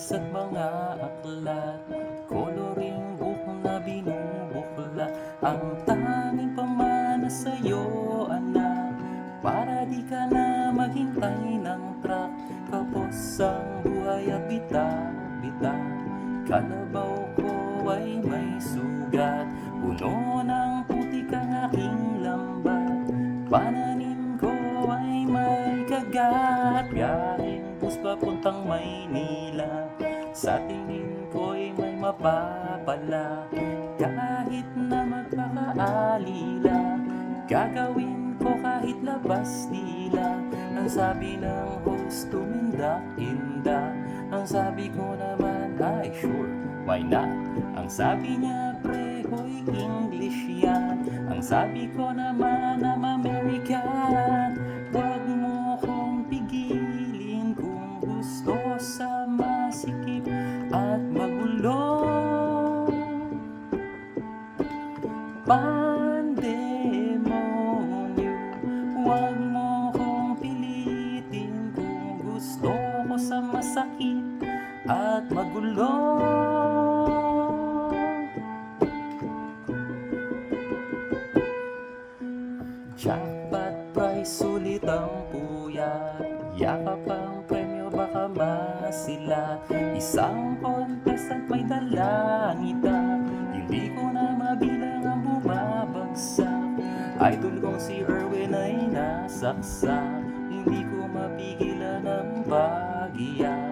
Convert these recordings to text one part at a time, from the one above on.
Lapis at mga aklat Coloring book na binubukla. Ang tanging pamana sa'yo, anak Para di ka na maghintay ng truck. Kapos ang buhay at bita-bita Kalabaw ko ay may sugat. Puno ng putik ang aking lambat Pananim ko ay may kagat. Galing bus papuntang Maynila Sa tingin ko'y may mapapala. Kahit na magpakaalila Gagawin ko kahit labas dila. Ang sabi ng host tumindak-inda Ang sabi ko naman ay sure, why not? Ang sabi niya pre, hoy English yan. Ang sabi ko naman I'm American magulo Jackpot prize, sulit ang puyat. Yakap ang premyo, baka masilat Isang contestant may dalangita Hindi ko na mabilang ang bumabagsak. Idol kong si Erwin ay nasaksak. Hindi ko mapigilan ang pagiyak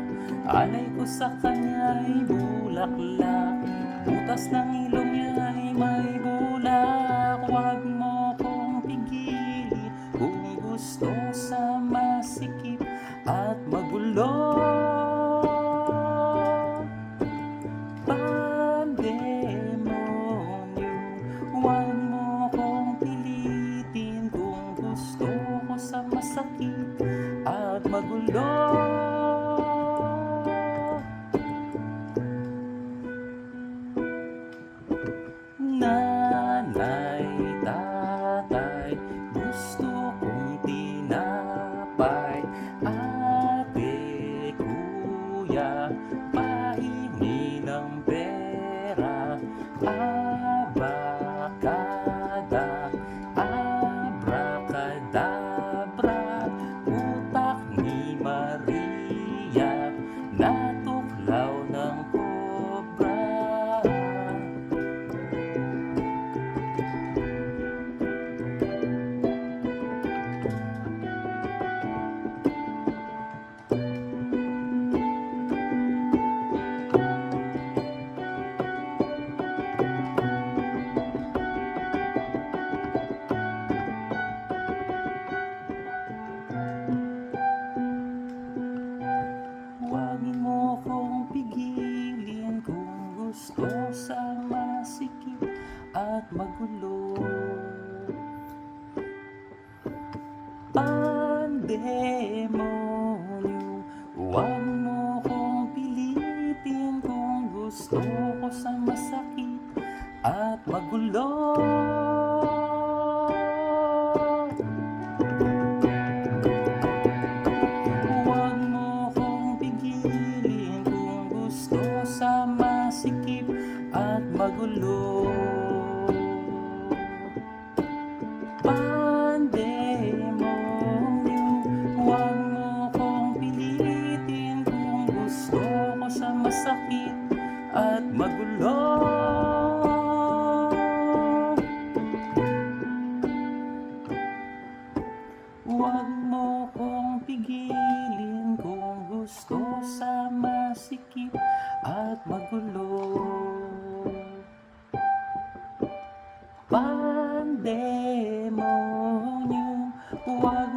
Alay ko sa kanya ay bulaklak. Butas ng ilong niya ay may bulak. Huwag mo kong pigilin Kung gusto sa masikip at magulo. Pandemonyo Huwag mo kong pilitin Kung gusto ko sa masakit at magulo Nanay, tatay, gusto kong tinapay. Ate, kuya, pahingi gusto ko sa masakit at magulo gusto sa masikip at magulo. Pandemonyo Huwag